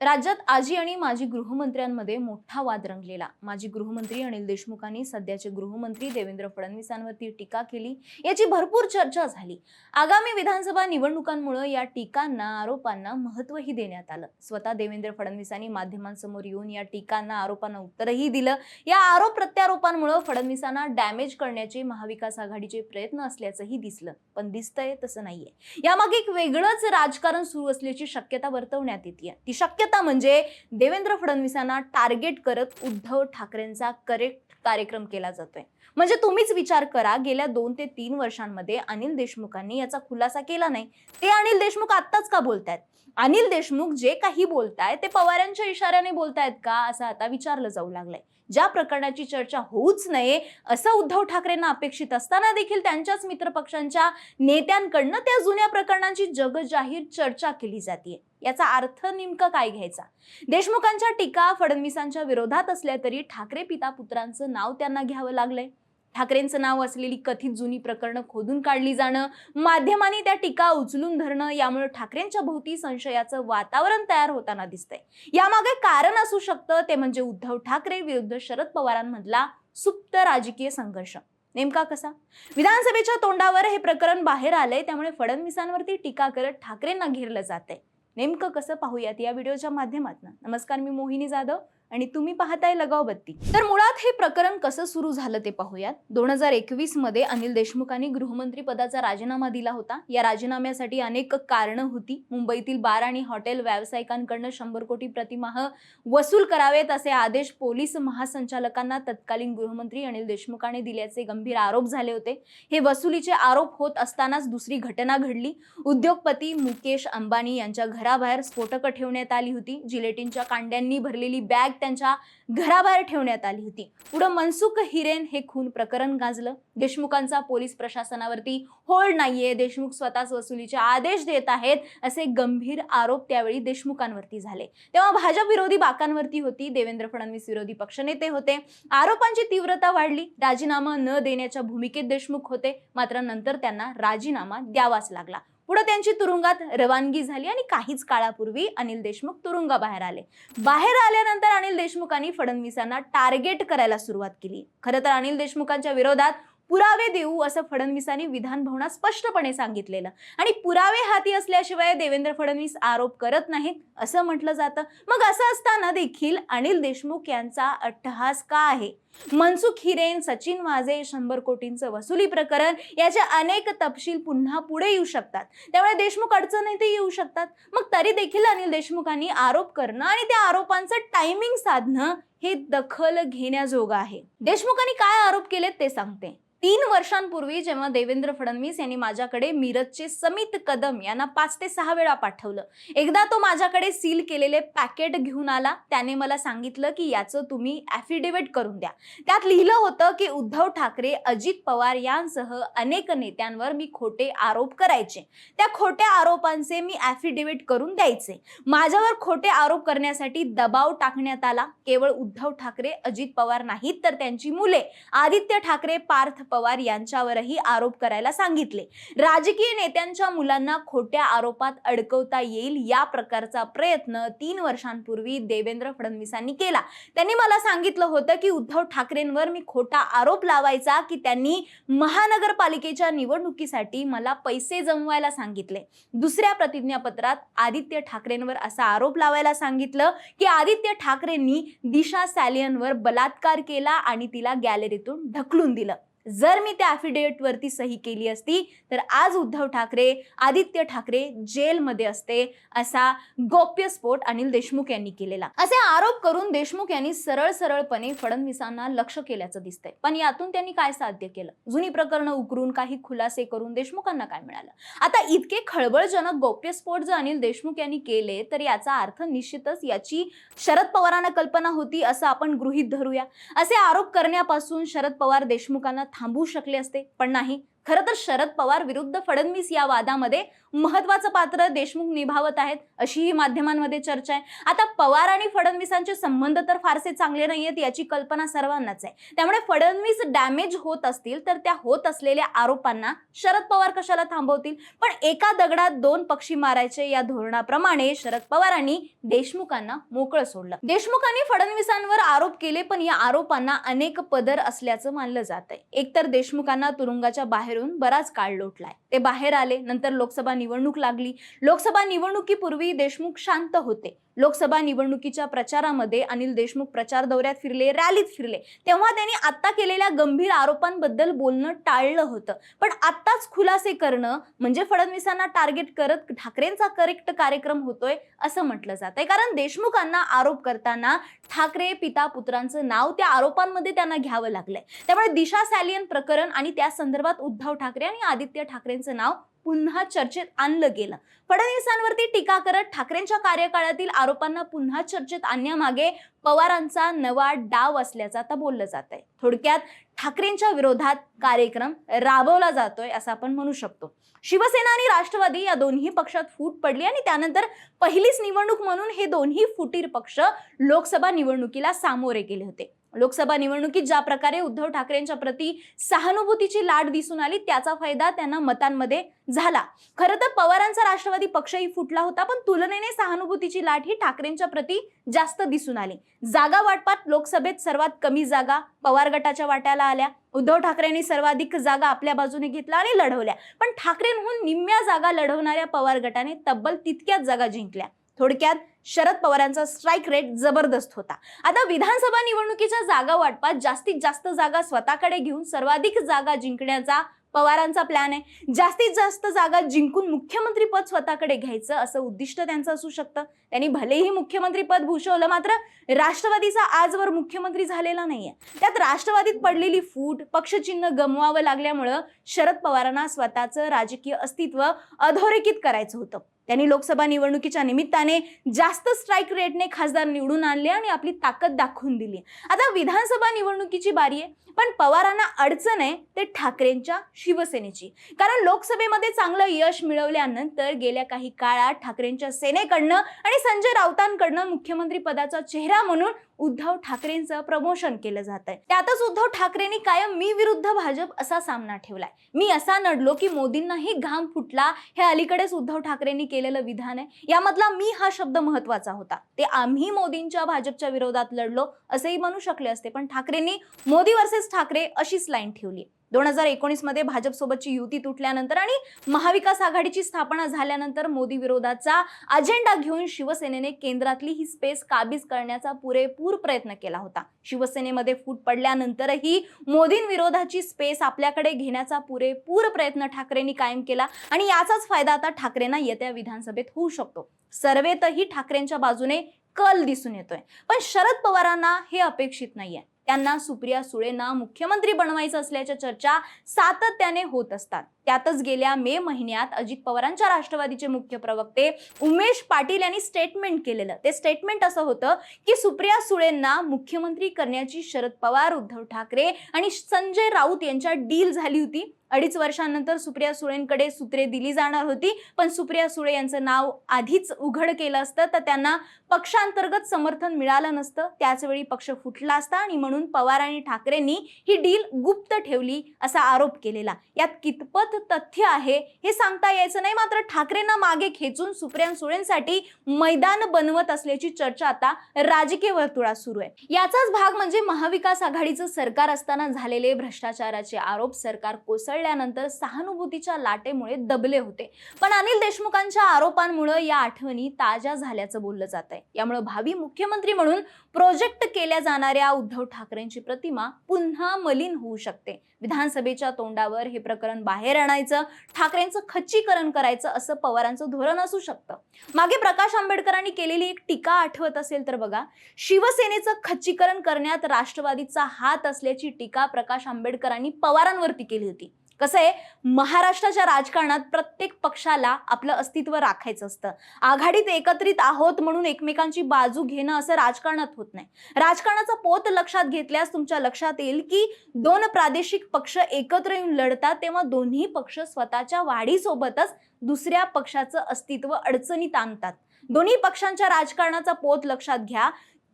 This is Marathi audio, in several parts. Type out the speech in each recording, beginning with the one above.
राज्यात आजी आणि माजी गृहमंत्र्यांमध्ये मोठा वाद रंगलेला. माजी गृहमंत्री अनिल देशमुखांनी सध्याचे गृहमंत्री देवेंद्र फडणवीसांवरती टीका केली. याची भरपूर चर्चा झाली. आगामी विधानसभा निवडणुकांमुळे या टीकांना आरोपांना महत्वही देण्यात आलं. स्वतः देवेंद्र फडणवीसांनी माध्यमांसमोर येऊन या टीकांना आरोपांना उत्तरही दिलं. या आरोप प्रत्यारोपांमुळे फडणवीसांना डॅमेज करण्याचे महाविकास आघाडीचे प्रयत्न असल्याचंही दिसलं. पण दिसतंय तसं नाहीये. यामागे एक वेगळंच राजकारण सुरू असल्याची शक्यता वर्तवण्यात येते ती शक्य शक्यता म्हणजे देवेंद्र फडणवीसांना टार्गेट करत उद्धव ठाकरेंचा करेक्ट कार्यक्रम केला जातोय. म्हणजे तुम्हीच विचार करा गेल्या दोन ते तीन वर्षांमध्ये अनिल देशमुखांनी याचा खुलासा केला नाही. ते अनिल देशमुख आत्ताच का बोलतायत? अनिल देशमुख जे काही बोलतायत ते पवारांच्या इशाऱ्याने बोलतायत का? असं आता विचारलं जाऊ लागलंय. ज्या प्रकरणाची चर्चा होऊच नये असं उद्धव ठाकरेंना अपेक्षित असताना देखील त्यांच्याच मित्रपक्षांच्या नेत्यांकडनं त्या जुन्या प्रकरणांची जगजाहीर चर्चा केली जाते. याचा अर्थ नेमकं काय घ्यायचा? देशमुखांच्या टीका फडणवीसांच्या विरोधात असल्या तरी ठाकरे पिता पुत्रांचं नाव त्यांना घ्यावं लागलंय. ठाकरेंचं नाव असलेली कथित जुनी प्रकरणं खोदून काढली जाणं माध्यमांनी त्या टीका उचलून धरणं यामुळे ठाकरेंच्या भोवती संशयाचं वातावरण तयार होताना दिसतंय. यामागे कारण असू शकतं ते म्हणजे उद्धव ठाकरे विरुद्ध शरद पवारांमधला सुप्त राजकीय संघर्ष. नेमका कसा? विधानसभेच्या तोंडावर हे प्रकरण बाहेर आलंय त्यामुळे फडणवीसांवरती टीका करत ठाकरेंना घेरलं जातंय. नेमकं कसं पाहूयात या व्हिडिओच्या माध्यमातून. नमस्कार मी मोहिनी जाधव. आणि तुम्ही पाहताय लगाव बत्ती. तर मुळात हे प्रकरण कसं सुरू झालं ते पाहूयात. दोन हजार एकवीसमध्ये अनिल देशमुखांनी गृहमंत्री पदाचा राजीनामा दिला होता. या राजीनाम्यासाठी अनेक कारणं होती. मुंबईतील बार आणि हॉटेल व्यावसायिकांकडनं शंभर कोटी प्रतिमाह वसूल करावेत असे आदेश पोलीस महासंचालकांना तत्कालीन गृहमंत्री अनिल देशमुखांनी दिल्याचे गंभीर आरोप झाले होते. हे वसुलीचे आरोप होत असतानाच दुसरी घटना घडली. उद्योगपती मुकेश अंबानी यांच्या घराबाहेर स्फोटकं ठेवण्यात आली होती. जिलेटिनच्या कांड्यांनी भरलेली बॅग त्यांच्या घराबाहेर ठेवण्यात आली होती. पुढं मनसुख हिरेन हे खून प्रकरण गाजलं. देशमुखांचा पोलीस प्रशासनावरती होल्ड नाहीये. देशमुख स्वतःच वसुलीचे आदेश देत आहेत असे गंभीर आरोप त्यावेळी देशमुखांवरती झाले. तेव्हा भाजप विरोधी बाकांवरती होती. देवेंद्र फडणवीस विरोधी पक्षनेते होते. आरोपांची तीव्रता वाढली. राजीनामा न देण्याच्या भूमिकेत देशमुख होते. मात्र नंतर त्यांना राजीनामा द्यावाच लागला. पुढे त्यांची तुरुंगात रवानगी झाली आणि काहीच काळापूर्वी अनिल देशमुख तुरुंगाबाहेर आले. बाहेर आल्यानंतर अनिल देशमुखांनी फडणवीसांना टार्गेट करायला सुरुवात केली. खरं तर अनिल देशमुखांच्या विरोधात पुरावे देऊ असं फडणवीसांनी विधान भवनात स्पष्टपणे सांगितलेलं. आणि पुरावे हाती असल्याशिवाय देवेंद्र फडणवीस आरोप करत नाहीत असं म्हटलं जातं. मग असं असताना देखील अनिल देशमुख यांचा अट्टहास का आहे? मनसुख हिरेन सचिन वाझे शंभर कोटींचं वसुली प्रकरण याचे अनेक तपशील पुन्हा पुढे येऊ शकतात. त्यामुळे देशमुख अडचणीतही येऊ शकतात. मग तरी देखील अनिल देशमुखांनी आरोप करणं आणि त्या आरोपांचं टायमिंग साधणं हे दखल घेण्याजोगं आहे. देशमुखांनी काय आरोप केलेत ते सांगते. तीन वर्षांपूर्वी जेव्हा देवेंद्र फडणवीस यांनी माझ्याकडे मिरजचे समित कदम यांना पाच ते सहा वेळा पाठवलं. एकदा तो माझ्याकडे सील केलेले पॅकेट घेऊन आला. त्याने मला सांगितलं की याचं तुम्ही ॲफिडेव्हिट करून द्या. त्यात लिहिलं होतं की उद्धव ठाकरे अजित पवार यांसह अनेक नेत्यांवर मी खोटे आरोप करायचे. त्या खोट्या आरोपांचे मी ॲफिडेव्हिट करून द्यायचे. माझ्यावर खोटे आरोप करण्यासाठी दबाव टाकण्यात आला. केवळ उद्धव ठाकरे अजित पवार नाहीत तर त्यांची मुले आदित्य ठाकरे पार्थ पवार यांच्यावरही आरोप करायला सांगितले. राजकीय नेत्यांच्या मुलांना खोट्या आरोपात अडकवता येईल या प्रकारचा प्रयत्न तीन वर्षांपूर्वी देवेंद्र फडणवीसांनी केला. त्यांनी मला सांगितलं होतं की उद्धव ठाकरेंवर मी खोटा आरोप लावायचा की त्यांनी महानगरपालिकेच्या निवडणुकीसाठी मला पैसे जमवायला सांगितले. दुसऱ्या प्रतिज्ञापत्रात आदित्य ठाकरेंवर असा आरोप लावायला सांगितलं की आदित्य ठाकरेंनी दिशा सॅलियनवर बलात्कार केला आणि तिला गॅलरीतून ढकलून दिलं. जर मी त्या ॲफिडेविटवरती सही केली असती तर आज उद्धव ठाकरे आदित्य ठाकरे जेलमध्ये असते असा गोप्यस्फोट अनिल देशमुख यांनी केलेला. असे आरोप करून देशमुख यांनी सरळ सरळपणे फडणवीसांना लक्ष केल्याचं दिसतंय. पण यातून त्यांनी काय साध्य केलं? जुनी प्रकरणं उकरून काही खुलासे करून देशमुखांना काय मिळालं? आता इतके खळबळजनक गोप्यस्फोट जर अनिल देशमुख यांनी केले तर याचा अर्थ निश्चितच याची शरद पवारांना कल्पना होती असं आपण गृहीत धरूया. असे आरोप करण्यापासून शरद पवार देशमुखांना थांबवू शकले असते. पण नाही खरं तर शरद पवार विरुद्ध फडणवीस या वादामध्ये महत्वाचं पात्र देशमुख निभावत आहेत अशीही माध्यमांमध्ये चर्चा आहे. आता पवार आणि फडणवीसांचे संबंध तर फारसे चांगले नाही आहेत याची कल्पना सर्वांनाच आहे. त्यामुळे फडणवीस डॅमेज होत असतील तर त्या होत असलेल्या आरोपांना शरद पवार कशाला थांबवतील? पण एका दगडात दोन पक्षी मारायचे या धोरणाप्रमाणे शरद पवारांनी देशमुखांना मोकळं सोडलं. देशमुखांनी फडणवीसांवर आरोप केले पण या आरोपांना अनेक पदर असल्याचं मानलं जात आहे एकतर देशमुखांना तुरुंगाच्या बाहेर बाहेरून बराच काळ लोटलाय. ते बाहेर आले नंतर लोकसभा निवडणूक लागली. लोकसभा निवडणुकीपूर्वी देशमुख शांत होते. लोकसभा निवडणुकीच्या प्रचारामध्ये अनिल देशमुख प्रचार दौऱ्यात फिरले रॅलीत फिरले. तेव्हा त्यांनी आता केलेल्या गंभीर आरोपांबद्दल बोलणं टाळलं होतं. पण आत्ताच खुलासे करणं म्हणजे फडणवीसांना टार्गेट करत ठाकरेंचा करेक्ट कार्यक्रम होतोय असं म्हटलं जात आहे कारण देशमुखांना आरोप करताना ठाकरे पिता पुत्रांचं नाव त्या आरोपांमध्ये त्यांना घ्यावं लागलंय. त्यामुळे दिशा सॅलियन प्रकरण आणि त्या संदर्भात उद्धव ठाकरे आणि आदित्य ठाकरे ठाकरेंचं नाव पुन्हा चर्चेत आणलं गेलं. फडणवीसांवरती टीका करत ठाकरेंच्या कार्यकाळातील आरोपांना पुन्हा चर्चेत आणण्यामागे पवारांचा नवा डाव असल्याचं आता बोललं जात आहे थोडक्यात ठाकरेंच्या विरोधात कार्यक्रम राबवला जातोय असं आपण म्हणू शकतो. शिवसेना आणि राष्ट्रवादी या दोन्ही पक्षात फूट पडली आणि त्यानंतर पहिलीच निवडणूक म्हणून हे दोन्ही फुटीर पक्ष लोकसभा निवडणुकीला सामोरे गेले होते. लोकसभा निवडणुकीत ज्या प्रकारे उद्धव ठाकरेंच्या प्रती सहानुभूतीची लाट दिसून आली त्याचा फायदा त्यांना मतांमध्ये झाला. खरं तर पवारांचा राष्ट्रवादी पक्षही फुटला होता पण तुलनेने सहानुभूतीची लाट ही ठाकरेंच्या प्रती जास्त दिसून आली. जागा वाटपात लोकसभेत सर्वात कमी जागा पवार गटाच्या वाट्याला आल्या. उद्धव ठाकरेंनी सर्वाधिक जागा आपल्या बाजूने घेतल्या आणि लढवल्या. पण ठाकरेंहून निम्म्या जागा लढवणाऱ्या पवार गटाने तब्बल तितक्याच जागा जिंकल्या. थोडक्यात शरद पवारांचा स्ट्राईक रेट जबरदस्त होता. आता विधानसभा निवडणुकीच्या जागा वाटपात जास्तीत जास्त जागा स्वतःकडे घेऊन सर्वाधिक जागा जिंकण्याचा पवारांचा प्लॅन आहे. जास्तीत जास्त जागा जिंकून मुख्यमंत्रीपद स्वतःकडे घ्यायचं असं उद्दिष्ट त्यांचं असू शकतं. त्यांनी भलेही मुख्यमंत्रीपद भूषवलं मात्र राष्ट्रवादीचा आजवर मुख्यमंत्री झालेला नाहीये. त्यात राष्ट्रवादीत पडलेली फूट पक्षचिन्ह गमवावं लागल्यामुळं शरद पवारांना स्वतःचं राजकीय अस्तित्व अधोरेखित करायचं होतं. त्यांनी लोकसभा निवडणुकीच्या निमित्ताने जास्त स्ट्राईक रेटने खासदार निवडून आणले आणि आपली ताकद दाखवून दिली. आता विधानसभा निवडणुकीची बारी आहे. पण पवारांना अडचण आहे ते ठाकरेंच्या शिवसेनेची. कारण लोकसभेमध्ये चांगलं यश मिळवल्यानंतर गेल्या काही काळात ठाकरेंच्या सेनेकडनं आणि संजय राऊतांकडनं मुख्यमंत्री पदाचा चेहरा म्हणून उद्धव ठाकरेंचं प्रमोशन केलं जात आहे त्यातच उद्धव ठाकरेंनी कायम मी विरुद्ध भाजप असा सामना ठेवलाय. मी असा नडलो की मोदींनाही घाम फुटला हे अलीकडेच उद्धव ठाकरेंनी केलेलं विधान आहे. यामधला मी हा शब्द महत्त्वाचा होता. ते आम्ही मोदींच्या भाजपच्या विरोधात लढलो असेही म्हणू शकले असते. पण ठाकरेंनी मोदी वर्सेस ठाकरे अशीच लाईन ठेवली. दोन हजार एकोणीसमध्ये भाजपसोबतची युती तुटल्यानंतर आणि महाविकास आघाडीची स्थापना झाल्यानंतर मोदी विरोधाचा अजेंडा घेऊन शिवसेनेने केंद्रातली ही स्पेस काबीज करण्याचा पुरेपूर प्रयत्न केला होता. शिवसेनेमध्ये फूट पडल्यानंतरही मोदींविरोधाची स्पेस आपल्याकडे घेण्याचा पुरेपूर प्रयत्न ठाकरेंनी कायम केला आणि याचाच फायदा आता ठाकरेंना येत्या विधानसभेत होऊ शकतो. सर्वेतही ठाकरेंच्या बाजूने कल दिसून येतोय. पण शरद पवारांना हे अपेक्षित नाहीये. त्यांना सुप्रिया सुळेंना मुख्यमंत्री बनवायचं असल्याच्या चर्चा सातत्याने होत असतात. त्यातच गेल्या मे महिन्यात अजित पवारांच्या राष्ट्रवादीचे मुख्य प्रवक्ते उमेश पाटील यांनी स्टेटमेंट केलेलं. ते स्टेटमेंट असं होतं की सुप्रिया सुळेंना मुख्यमंत्री करण्याची शरद पवार उद्धव ठाकरे आणि संजय राऊत यांच्या डील झाली होती. अडीच वर्षांनंतर सुप्रिया सुळेंकडे सूत्रे दिली जाणार होती पण सुप्रिया सुळे यांचं नाव आधीच उघड केलं असतं तर त्यांना पक्षांतर्गत समर्थन मिळालं नसतं. त्याचवेळी पक्ष फुटला असता आणि म्हणून पवार आणि ठाकरेंनी ही डील गुप्त ठेवली असा आरोप केलेला. यात कितपत तथ्य आहे हे सांगता यायचं नाही. मात्र ठाकरेंना मागे खेचून सुप्रिया सुळेंसाठी मैदान बनवत असल्याची चर्चा आता राजकीय वर्तुळात सुरू आहे. याचाच भाग म्हणजे महाविकास आघाडीचं सरकार असताना झालेले भ्रष्टाचाराचे आरोप सरकार कोसळल्यानंतर सहानुभूतीच्या लाटेमुळे दबले होते. पण अनिल देशमुखांच्या आरोपांमुळे या आठवणी ताज्या झाल्याचं बोललं जात आहे यामुळे भावी मुख्यमंत्री म्हणून प्रोजेक्ट केल्या जाणाऱ्या उद्धव ठाकरेंची प्रतिमा पुन्हा मलिन होऊ शकते. विधानसभेच्या तोंडावर हे प्रकरण बाहेर आणायचं ठाकरेंचं खच्चीकरण करायचं असं पवारांचं धोरण असू शकतं. मागे प्रकाश आंबेडकरांनी केलेली एक टीका आठवत असेल तर बघा शिवसेनेचं खच्चीकरण करण्यात राष्ट्रवादीचा हात असल्याची टीका प्रकाश आंबेडकरांनी पवारांवरती केली होती. कसं आहे महाराष्ट्राच्या राजकारणात प्रत्येक पक्षाला आपलं अस्तित्व राखायचं असतं. आघाडीत एकत्रित आहोत म्हणून एकमेकांची बाजू घेणं असं राजकारणात होत नाही. राजकारणाचा पोत लक्षात घेतल्यास तुमच्या लक्षात येईल की दोन प्रादेशिक पक्ष एकत्र येऊन लढतात तेव्हा दोन्ही पक्ष स्वतःच्या वाढीसोबतच दुसऱ्या पक्षाचं अस्तित्व अडचणीत आणतात. दोन्ही पक्षांच्या राजकारणाचा पोत लक्षात घ्या.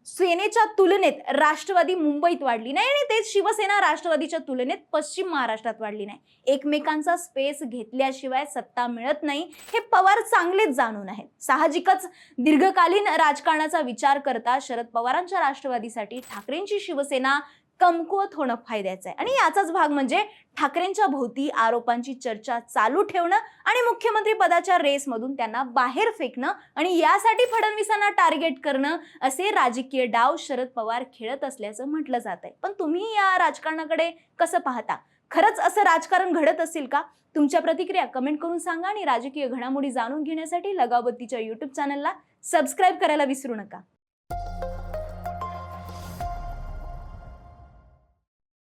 सेनेच्या तुलनेत राष्ट्रवादी मुंबईत वाढली नाही आणि तेच शिवसेना राष्ट्रवादीच्या तुलनेत पश्चिम महाराष्ट्रात वाढली नाही. एकमेकांचा स्पेस घेतल्याशिवाय सत्ता मिळत नाही हे पवार चांगलेच जाणून आहेत. साहजिकच दीर्घकालीन राजकारणाचा विचार करता शरद पवारांच्या राष्ट्रवादीसाठी ठाकरेंची शिवसेना कमकुवत होणं फायद्याचं आहे. आणि याचाच भाग म्हणजे ठाकरेंच्या भोवती आरोपांची चर्चा चालू ठेवणं आणि मुख्यमंत्री पदाच्या रेसमधून त्यांना बाहेर फेकणं आणि यासाठी फडणवीसांना टार्गेट करणं असे राजकीय डाव शरद पवार खेळत असल्याचं म्हटलं जात आहे पण तुम्ही या राजकारणाकडे कसं पाहता? खरंच असं राजकारण घडत असेल का? तुमच्या प्रतिक्रिया कमेंट करून सांगा आणि राजकीय घडामोडी जाणून घेण्यासाठी लगावतीच्या युट्यूब चॅनलला सबस्क्राईब करायला विसरू नका.